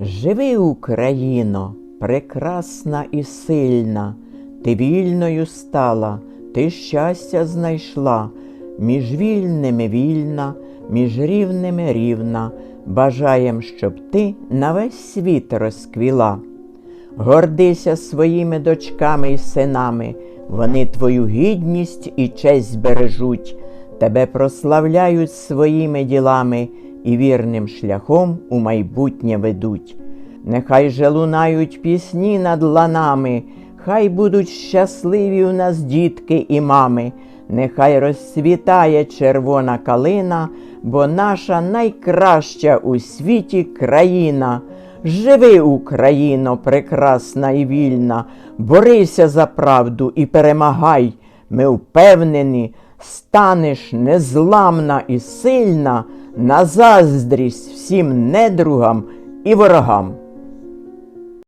Живи, Україно, прекрасна і сильна, ти вільною стала, ти щастя знайшла, між вільними вільна, між рівними рівна. Бажаєм, щоб ти на весь світ розквіла. Гордися своїми дочками і синами, вони твою гідність і честь збережуть, тебе прославляють своїми ділами і вірним шляхом у майбутнє ведуть. Нехай же лунають пісні над ланами, хай будуть щасливі у нас дітки і мами, нехай розцвітає червона калина, бо наша найкраща у світі країна. Живи, Україно, прекрасна і вільна, борися за правду і перемагай. Ми впевнені, станеш незламна і сильна на заздрість всім недругам і ворогам.